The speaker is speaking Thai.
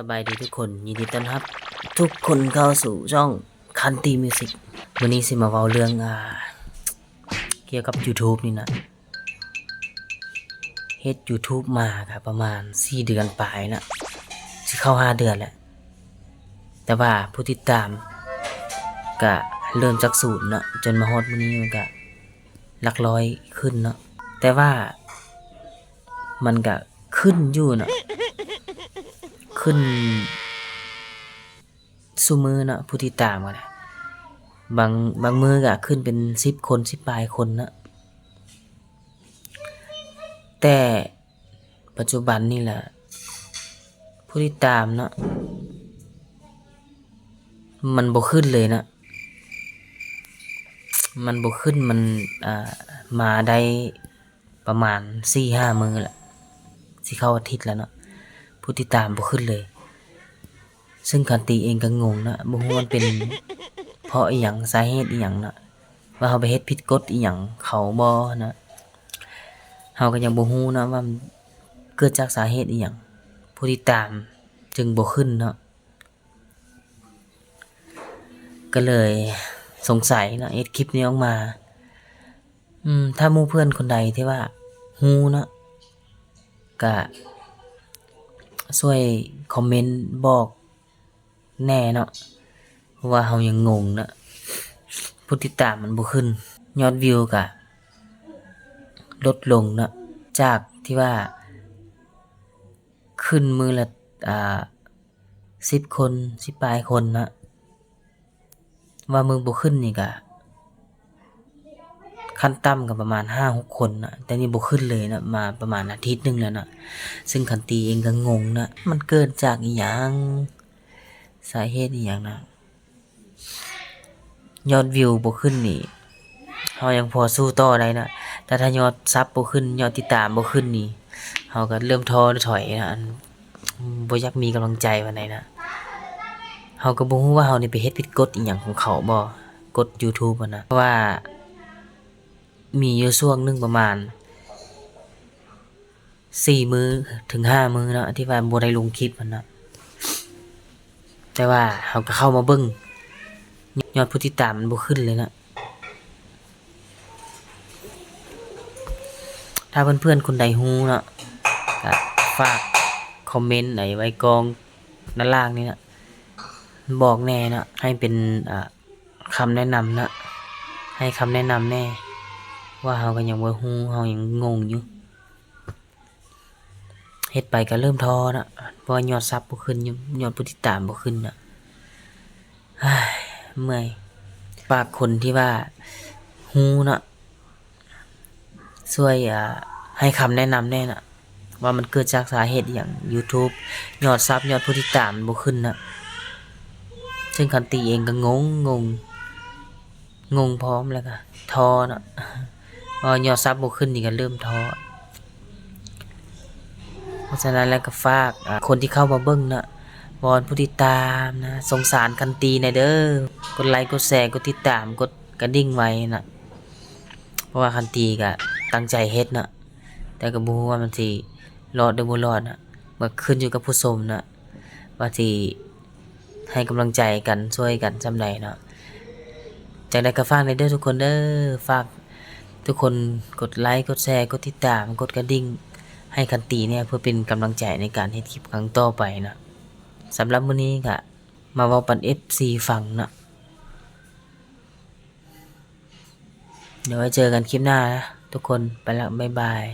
สบายดีทุกคนยินดีต้อนรับ ทุกคนเข้าสู่ช่องคันตีมิวสิกวันนี้สิมาเว้าเรื่องอ่าเกี่ยวกับ YouTube นี่นะเฮ็ด YouTube มาครับประมาณ 4 เดือนปลายนะสิเข้า 5 เดือนแล้ว แต่ว่าผู้ติดตามก็เริ่มจากศูนย์เนาะจนมาฮอดมื้อนี้มันก็หลักร้อยขึ้นเนาะแต่ว่ามันก็ขึ้นอยู่เนาะ ขึ้นสุมือเนาะผู้ติดตามกันนะบางบางมือก็ขึ้นเป็นสิบคนสิบปลายคนนะแต่ปัจจุบันนี่แหละผู้ติดตามเนาะมันบ่ขึ้นเลยนะ มันบ่ขึ้นมันอ่ามาได้ประมาณสี่ห้ามือแหละสิเข้าอาทิตย์แล้วเนาะ ผู้ติดตามบ่ขึ้นเลย ซึ่งคันตีเองก็งงนะบ่ฮู้มันเป็น เพราะอีหยังสาเหตุอีหยังนะว่าเขาไปเฮ็ดผิดกฎอีหยังเขาบ่นะเฮาก็ยังบ่ฮู้นะว่ามันเกิดจากสาเหตุอีหยังผู้ติดตามจึงบ่ขึ้นเนาะก็เลยสงสัยนะเอ็ดคลิปนี้ออกมา อืม ถ้ามู่เพื่อนคนใดที่ว่าฮู้เนาะก็ ช่วยคอมเมนต์บอกแน่เนาะว่าเฮายังงงนะผู้ติดตามมันบ่ขึ้น ยอดวิวก็ลดลงนะจากที่ว่า ขึ้นมือละอ่า10คน10ปลายคนนะว่ามือบ่ขึ้นนี่ก็ ขั้นต่ำก็ประมาณ5-6คนนะแต่นี่บขึ้นเลยนะมาประมาณอาทิตย์หนึงแล้วนะซึ่งคันตีเองก็งงนะมันเกิดจากอีหยังสาเหตุอีหยังนะยอดวิวบขึ้นนี่เฮายังพอสู้ต่อได้นะแต่ถ้ายอดซับบ่ขึ้นยอดติดตามบ่ขึ้นนี่เฮาก็เริ่มท้อถอยนะบ่อยากมีกำลังใจปานใดนนะเฮาก็บ่ฮู้ว่าเฮานี่ไปเฮ็ดผิดกฎอีหยังของเขาบ่กฎ YouTube อะนะเพราะว่า มีอยู่ช่วงหนึ่งประมาณสี่มือถึงห้ามือเนาะที่ว่าบ่ได้ลงคลิปมันเนาะแต่ว่าเขาก็เข้ามาเบิ่งยอดผู้ติดตามมันบ่ขึ้นเลยนะถ้าเพื่อนๆคนใดฮู้เนาะฝากคอมเมนต์ไหนไว้กองด้านล่างนี่นะบอกแน่นะให้เป็นคำแนะนำนะให้คำแนะนำแน่ ว่าเฮาก็ยังบ่ฮู้เฮายังงงอยู่เฮ็ดไปก็เริ่มท้อนะเพราะว่ยอดซับบ่ขึ้นยอดผู้ติดตามบ่ขึ้นน่ะเฮ้ยเมื่อยฝากคนที่ว่าฮู้นะช่วยอ่าให้คำแนะนำแน่น่ะว่ามันเกิดจากสาเหตุอย่าง YouTube ยอดซับยอดผู้ติดตามบ่ขึ้นน่ะซึ่งคันตีเองก็งงงงงงพร้อมแล้วก็ท้อน่ะ พอยอดซับบ่ขึ้นนี่ก็เริ่มท้อเพราะฉะนั้นแล้วก็ฝากคนที่เข้ามาเบิ่งนะวอนผู้ติดตามนะสงสารกันตีหน่อยเด้อกดไลค์กดแชร์กดติดตามกดกระดิ่งไว้นะเพราะว่าคันตีก็ตั้งใจเฮ็ดนะแต่ก็บูว่ามันสิรอดหรือบ่รอดนะมันขึ้นอยู่กับผู้ชมนะว่าสิให้กำลังใจกันช่วยกันจำใดเนาะจังได๋ก็ฝากในเด้อทุกคนเด้อฝาก ทุกคนกดไลค์กดแชร์กดติดตามกดกระดิ่งให้คันตีเนี่ยเพื่อเป็นกำลังใจในการเฮ็ดคลิปครั้งต่อไปนะสำหรับมื้อนี้ก็มาเว้าปัน FC ฟังนะเดี๋ยวไว้เจอกันคลิปหน้านะทุกคนไปละบ๊ายบาย